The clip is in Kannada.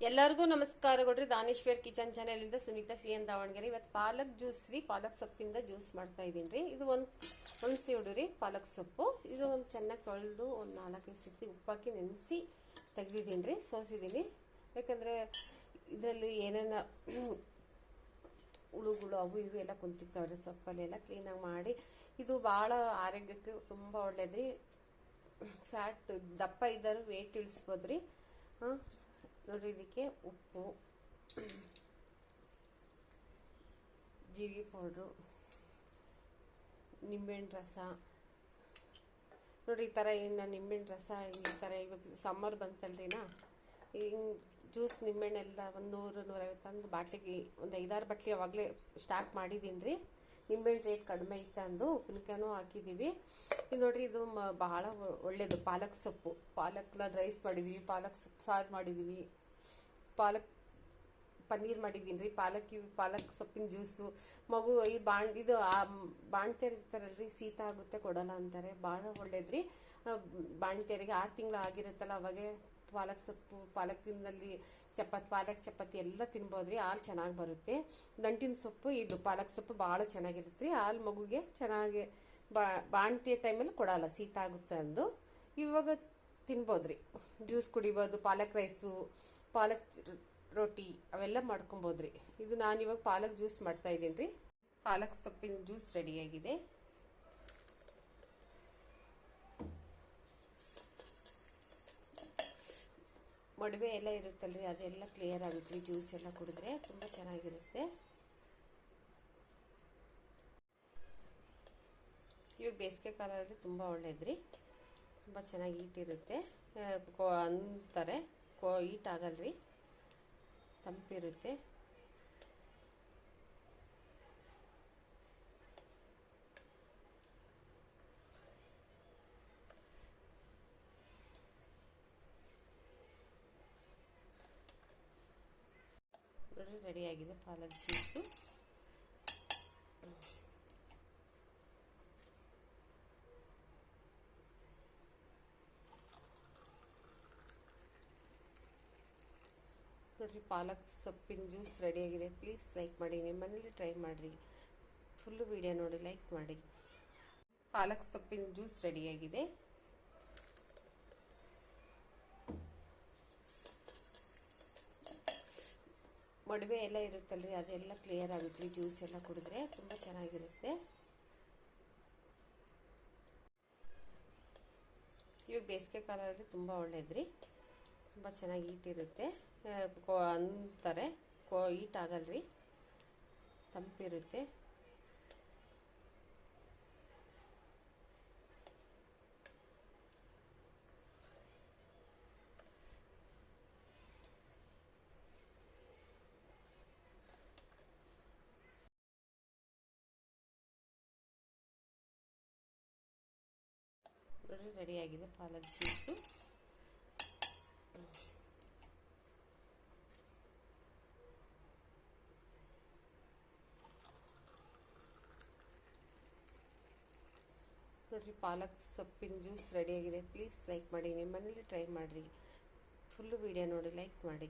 ಎಲ್ಲರಿಗೂ ನಮಸ್ಕಾರಗಳ್ರಿ ದಾನೇಶ್ವರ್ ಕಿಚನ್ ಚಾನೆಲಿಂದ ಸುನೀತಾ ಸಿ ಎನ್ ದಾವಣಗೆರೆ. ಇವತ್ತು ಪಾಲಕ್ ಜ್ಯೂಸ್ ರೀ. ಪಾಲಕ್ ಸೊಪ್ಪಿಂದ ಜ್ಯೂಸ್ ಮಾಡ್ತಾ ಇದ್ದೀನಿ ರೀ. ಇದು ಒಂದು ಒಂದು ಸಿವಡು ರೀ ಪಾಲಕ್ ಸೊಪ್ಪು. ಇದು ಒಂದು ಚೆನ್ನಾಗಿ ತೊಳೆದು ಒಂದು ನಾಲ್ಕೈದು ಸತಿ ಉಪ್ಪಾಕಿ ನೆನೆಸಿ ತೆಗೆದಿದ್ದೀನಿ ರೀ. ಸೋಸಿದ್ದೀನಿ. ಯಾಕಂದರೆ ಇದರಲ್ಲಿ ಏನೇನು ಹುಳುಗಳು ಅವು ಇವು ಎಲ್ಲ ಕುಂತಿರ್ತಾವೆ ರೀ ಸೊಪ್ಪಲ್ಲೆಲ್ಲ ಕ್ಲೀನಾಗಿ ಮಾಡಿ. ಇದು ಭಾಳ ಆರೋಗ್ಯಕ್ಕೆ ತುಂಬ ರೀ. ಫ್ಯಾಟ್ ದಪ್ಪ ಇದ್ದರೂ ವೇಟ್ ಇಳಿಸ್ಬೋದು ರೀ. ಹಾಂ? ನೋಡ್ರಿ ಇದಕ್ಕೆ ಉಪ್ಪು, ಜೀರಿಗೆ ಪೌಡ್ರು, ನಿಂಬೆಹಣ್ಣು ರಸ. ನೋಡಿ, ಈ ಥರ ಇನ್ನು ನಿಂಬೆಹಣ್ಣು ರಸ ಈ ಥರ ಇವಾಗ ಸಮ್ಮರ್ ಬಂತಲ್ರಿನಾ? ಹಿಂಗೆ ಜ್ಯೂಸ್ ನಿಂಬೆಹಣ್ಣೆಲ್ಲ ಒಂದು ನೂರು ನೂರೈವತ್ತೊಂದು ಬಾಟ್ಲಿಗೆ ಒಂದು ಐದಾರು ಬಾಟ್ಲಿ ಅವಾಗಲೇ ಸ್ಟಾರ್ಟ್ ಮಾಡಿದ್ದೀನಿ ರೀ ನಿಂಬೆಹಣ್ಣು ರೇಟ್ ಕಡಿಮೆ ಐತೆ ಅಂದು ಉಪ್ಪಿನಕಾಯೂ ಹಾಕಿದ್ದೀವಿ. ಇದು ನೋಡ್ರಿ, ಇದು ಬಹಳ ಒಳ್ಳೆಯದು ಪಾಲಕ್ ಸೊಪ್ಪು. ಪಾಲಕ್ನ ರೈಸ್ ಮಾಡಿದ್ದೀವಿ ಪಾಲಕ್ ಸೊಪ್ಪು ಸಾರು ಮಾಡಿದ್ದೀವಿ ಪಾಲಕ್ ಪನ್ನೀರ್ ಮಾಡಿದ್ದೀನಿ ರೀ. ಪಾಲಕ್ ಪಾಲಕ್ ಸೊಪ್ಪಿನ ಜ್ಯೂಸು ಮಗು ಈ ಬಾಣ್, ಇದು ಆ ಬಾಣ್ತೇರ್ ರೀ ಶೀತ ಆಗುತ್ತೆ, ಕೊಡಲ್ಲ ಅಂತಾರೆ. ಭಾಳ ಒಳ್ಳೇದ್ರಿ ಬಾಣ್ತೇರಿಗೆ ಆರು ತಿಂಗಳು ಆಗಿರುತ್ತಲ್ಲ, ಅವಾಗೆ ಪಾಲಕ್ ಸೊಪ್ಪು ಪಾಲಕ್ನಲ್ಲಿ ಚಪಾತಿ, ಪಾಲಕ್ ಚಪಾತಿ ಎಲ್ಲ ತಿನ್ಬೋದ್ರಿ, ಹಾಲು ಚೆನ್ನಾಗಿ ಬರುತ್ತೆ. ದಂಟಿನ ಸೊಪ್ಪು, ಇದು ಪಾಲಕ್ ಸೊಪ್ಪು ಭಾಳ ಚೆನ್ನಾಗಿರುತ್ತೆ. ರೀ ಹಾಲು ಮಗುಗೆ ಚೆನ್ನಾಗಿ ಬಾ, ಬಾಣ್ತಿಯ ಟೈಮಲ್ಲಿ ಕೊಡಲ್ಲ, ಶೀತ ಆಗುತ್ತೆ ಅಂದು. ಇವಾಗ ತಿನ್ಬೋದ್ರಿ. ಜ್ಯೂಸ್ ಕುಡಿಬೋದು, ಪಾಲಕ್ ರೈಸು, ಪಾಲಕ್ ರೊಟ್ಟಿ ಅವೆಲ್ಲ ಮಾಡ್ಕೊಬೋದ್ರಿ. ಇದು ನಾನು ಇವಾಗ ಪಾಲಕ್ ಜ್ಯೂಸ್ ಮಾಡ್ತಾ ಇದ್ದೀನಿ ರೀ. ಪಾಲಕ್ ಸೊಪ್ಪಿನ ಜ್ಯೂಸ್ ರೆಡಿಯಾಗಿದೆ ಮೊಡವೆ ಎಲ್ಲ ಇರುತ್ತಲ್ರಿ, ಅದೆಲ್ಲ ಕ್ಲಿಯರ್ ಆಗುತ್ತೆ. ರೀ ಜ್ಯೂಸ್ ಎಲ್ಲ ಕುಡಿದ್ರೆ ತುಂಬ ಚೆನ್ನಾಗಿರುತ್ತೆ. ಇವಾಗ ಬೇಸಿಗೆ ಕಾಲದಲ್ಲಿ ತುಂಬ ಒಳ್ಳೇದ್ರಿ. ತುಂಬ ಚೆನ್ನಾಗಿ ಈಟ್ ಇರುತ್ತೆ. ಕೋ, ಅಂತಾರೆ. ಕೋ ಆಗಲ್ರಿ. ತಂಪಿರುತ್ತೆ. ನೋಡಿ ರೆಡಿಯಾಗಿದೆ ಪಾಲಕ್ ಜ್ಯೂಸು ನೋಡ್ರಿ, ಪಾಲಕ್ ಸೊಪ್ಪಿನ ಜ್ಯೂಸ್ ರೆಡಿಯಾಗಿದೆ. ಪ್ಲೀಸ್ ಲೈಕ್ ಮಾಡಿ, ನಿಮ್ಮ ಮನೇಲಿ ಟ್ರೈ ಮಾಡಿರಿ. ಫುಲ್ಲು ವಿಡಿಯೋ ನೋಡಿ ಲೈಕ್ ಮಾಡಿ. ಪಾಲಕ್ ಸೊಪ್ಪಿನ ಜ್ಯೂಸ್ ರೆಡಿಯಾಗಿದೆ. ಮೊಡವೆ ಎಲ್ಲ ಇರುತ್ತಲ್ರಿ, ಅದೆಲ್ಲ ಕ್ಲಿಯರ್ ಆಗುತ್ತೆ. ರೀ ಜ್ಯೂಸ್ ಎಲ್ಲ ಕುಡಿದ್ರೆ ತುಂಬ ಚೆನ್ನಾಗಿರುತ್ತೆ. ಇವಾಗ ಬೇಸಿಗೆ ಕಾಲದಲ್ಲಿ ತುಂಬ ಒಳ್ಳೇದ್ರಿ. ತುಂಬ ಚೆನ್ನಾಗಿ ಈಟ್ ಇರುತ್ತೆ. ಕೋ, ಅಂತಾರೆ. ಕೋ ಆಗಲ್ರಿ. ತಂಪಿರುತ್ತೆ. ನೋಡಿ ಆಗಿದೆ ಪಾಲಕ್ ಜ್ಯೂಸು ನೋಡಿರಿ, ಪಾಲಕ್ ಸೊಪ್ಪಿನ ಜ್ಯೂಸ್ ರೆಡಿಯಾಗಿದೆ. ಪ್ಲೀಸ್ ಲೈಕ್ ಮಾಡಿ, ನಿಮ್ಮ ಮನೇಲಿ ಟ್ರೈ ಮಾಡಿರಿ. ಫುಲ್ಲು ವಿಡಿಯೋ ನೋಡಿ, ಲೈಕ್ ಮಾಡಿ.